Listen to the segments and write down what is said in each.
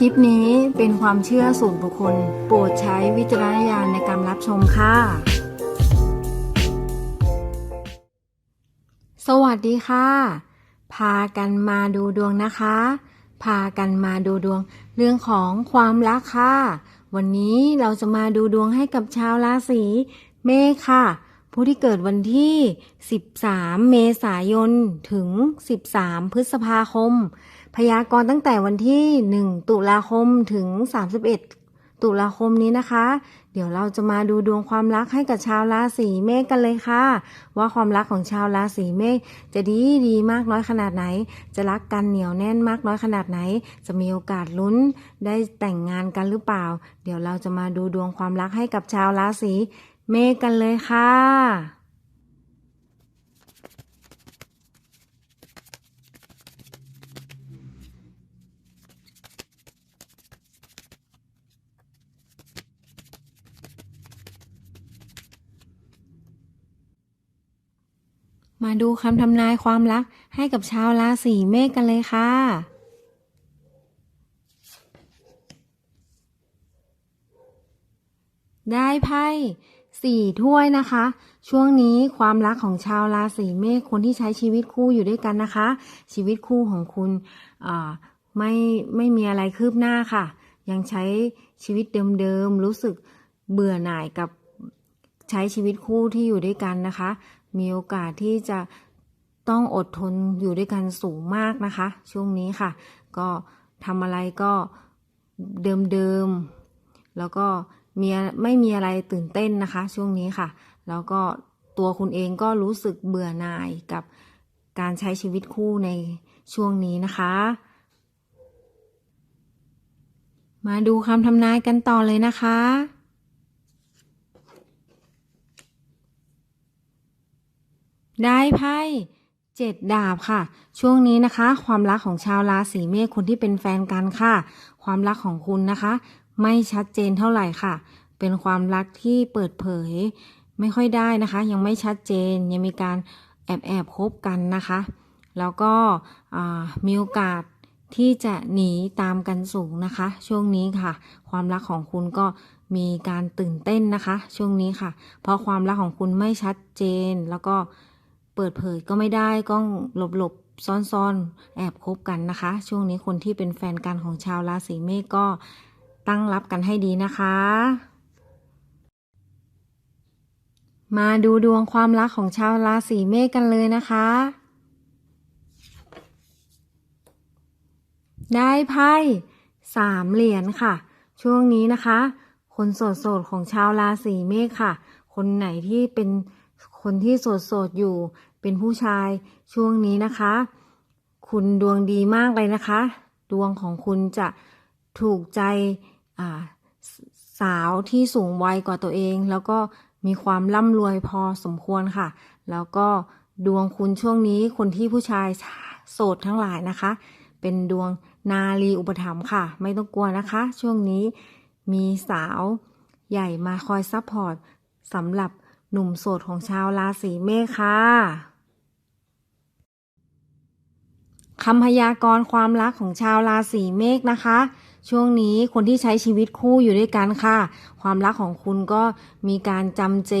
คลิปนี้เป็นความเชื่อส่วนบุคคล โปรดใช้วิจารณญาณในการรับชมค่ะ สวัสดีค่ะ พากันมาดูดวงนะคะ พากันมาดูดวง เรื่องของความรักค่ะ วันนี้เราจะมาดูดวงให้กับชาวราศีเมษค่ะ ผู้ที่เกิดวันที่ 13 เมษายน ถึง 13 พฤษภาคม พยากรณ์ตั้งแต่วันที่ 1 ตุลาคมถึง 31 ตุลาคมนี้นะคะ เดี๋ยวเราจะมาดูดวงความรักให้กับชาวราศีเมษกันเลยค่ะ ว่าความรักของชาวราศีเมษจะดีดีมากน้อยขนาดไหน จะรักกันเหนียวแน่นมากน้อยขนาดไหน จะมีโอกาสลุ้นได้แต่งงานกันหรือเปล่า เดี๋ยวเราจะมาดูดวงความรักให้กับชาวราศีเมษกันเลยค่ะ มาดูคำทำนายความรักให้กับชาวราศีเมษกันเลยค่ะ ได้ไพ่สี่ถ้วยนะคะ ช่วงนี้ความรักของชาวราศีเมษคนที่ใช้ชีวิตคู่อยู่ด้วยกันนะคะ ชีวิตคู่ของคุณอ่าไม่ไม่มีอะไรคืบหน้าค่ะ ยังใช้ชีวิตเดิมๆรู้สึกเบื่อหน่ายกับใช้ชีวิตคู่ที่อยู่ด้วยกันนะคะ มีโอกาสที่จะต้องอดทนอยู่ด้วยกันสูงมากนะคะ ช่วงนี้ค่ะ ก็ทำอะไรก็เดิมๆ แล้วก็มีไม่มีอะไรตื่นเต้นนะคะ ช่วงนี้ค่ะ แล้วก็ตัวคุณเองก็รู้สึกเบื่อหน่ายกับการใช้ชีวิตคู่ในช่วงนี้นะคะ มาดูคำทำนายกันต่อเลยนะคะ ได้ไพ่เจ็ดดาบค่ะ ช่วงนี้นะคะ ความรักของชาวราศีเมษคนที่เป็นแฟนกันค่ะ ความรักของคุณนะคะ ไม่ชัดเจนเท่าไหร่ค่ะ เป็นความรักที่เปิดเผย ไม่ค่อยได้นะคะ ยังไม่ชัดเจนยังมีการแอบแอบคบกันนะคะ แล้วก็มีโอกาสที่จะหนีตามกันสูงนะคะ ช่วงนี้ค่ะ ความรักของคุณก็มีการตื่นเต้นนะคะ ช่วงนี้ค่ะ เพราะความรักของคุณไม่ชัดเจนแล้วก็ เปิดเผยก็ไม่ได้ก็หลบหลบๆซ่อนๆ แอบคบกันนะคะ ช่วงนี้คนที่เป็นแฟนกันของชาวราศีเมษก็ตั้งรับกันให้ดีนะคะ มาดูดวงความรักของชาวราศีเมษกันเลยนะคะ ได้ไพ่สามเหรียญค่ะ ช่วงนี้นะคะ คนโสดๆของชาวราศีเมษค่ะ คนไหนที่เป็นคนที่โสดๆอยู่ เป็นผู้ชายช่วงนี้นะคะ คุณดวงดีมากเลยนะคะ ดวงของคุณจะถูกใจาสสาวที่สูงวัยกว่าตัวเอง แล้วก็มีความร่ำรวยพอสมควรค่ะ แล้วก็ดวงคุณช่วงนี้คนที่ผู้ชายโสดทั้งหลายนะคะ เป็นดวงนาลีอุปถัมภ์ค่ะ ไม่ต้องกลัวนะคะ ช่วงนี้มีสาวใหญ่มาคอยซัพพอร์ตสำหรับ หนุ่มโสดของชาวราศีเมษค่ะคำพยากรณ์ความรักของชาวราศีเมษนะคะ ช่วงนี้คนที่ใช้ชีวิตคู่อยู่ด้วยกันค่ะ ความรักของคุณก็มีการจำเจ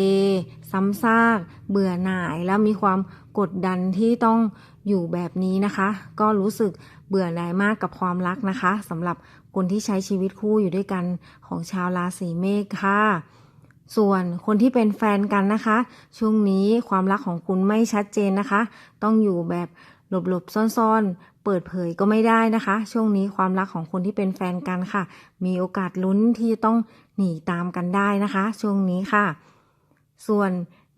ซ้ำซาก เบื่อหน่ายแล้วมีความกดดันที่ต้องอยู่แบบนี้นะคะ ก็รู้สึกเบื่อหน่ายมากกับความรักนะคะสำหรับคนที่ใช้ชีวิตคู่อยู่ด้วยกันของชาวราศีเมษค่ะ ส่วนคนที่เป็นแฟนกันนะคะ ช่วงนี้ความรักของคุณไม่ชัดเจนนะคะ ต้องอยู่แบบหลบๆซ่อนๆ เปิดเผยก็ไม่ได้นะคะ ช่วงนี้ความรักของคนที่เป็นแฟนกันค่ะ มีโอกาสลุ้นที่จะต้องหนีตามกันได้นะคะ ช่วงนี้ค่ะ ส่วน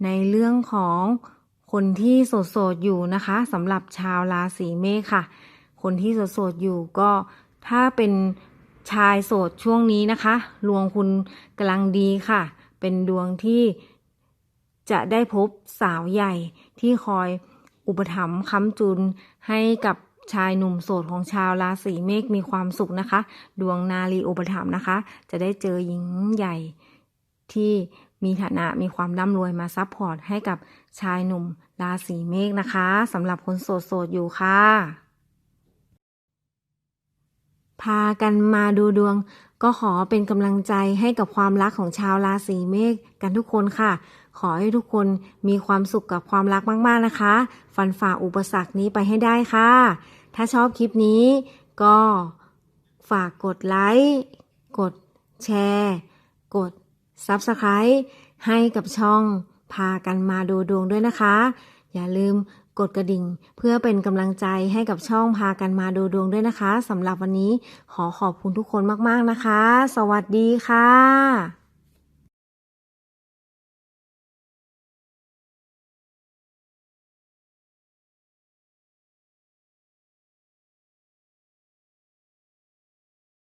ในเรื่องของคนที่โสดๆอยู่นะคะสำหรับชาวราศีเมษค่ะ คนที่โสดๆอยู่ก็ถ้าเป็นชายโสดช่วงนี้นะคะดวงคุณกำลังดีค่ะ เป็นดวงที่จะได้พบสาวใหญ่ที่คอยอุปถัมภ์ค้ำจุนให้กับชายหนุ่มโสดของชาวราศีเมษมีความสุขนะคะ ดวงนาลีอุปถัมภ์นะคะ จะได้เจอหญิงใหญ่ที่มีฐานะมีความร่ำรวยมาซัพพอร์ตให้กับชายหนุ่มราศีเมษนะคะสำหรับคนโสดๆอยู่ค่ะ พากันมาดูดวง ก็ขอเป็นกำลังใจให้กับความรักของชาวราศีเมษกันทุกคนค่ะ ขอให้ทุกคนมีความสุขกับความรักมากๆนะคะ ฟันฝ่าอุปสรรคนี้ไปให้ได้ค่ะ ถ้าชอบคลิปนี้ก็ฝากกดไลค์ กดแชร์ กด Subscribe ให้กับช่องพากันมาดูดวงด้วยนะคะ อย่าลืม กดกระดิ่ง เพื่อเป็นกำลังใจให้กับช่องพากันมาดูดวงด้วยนะคะสำหรับวันนี้ขอขอบคุณทุกคนมากๆนะคะ สวัสดีค่ะ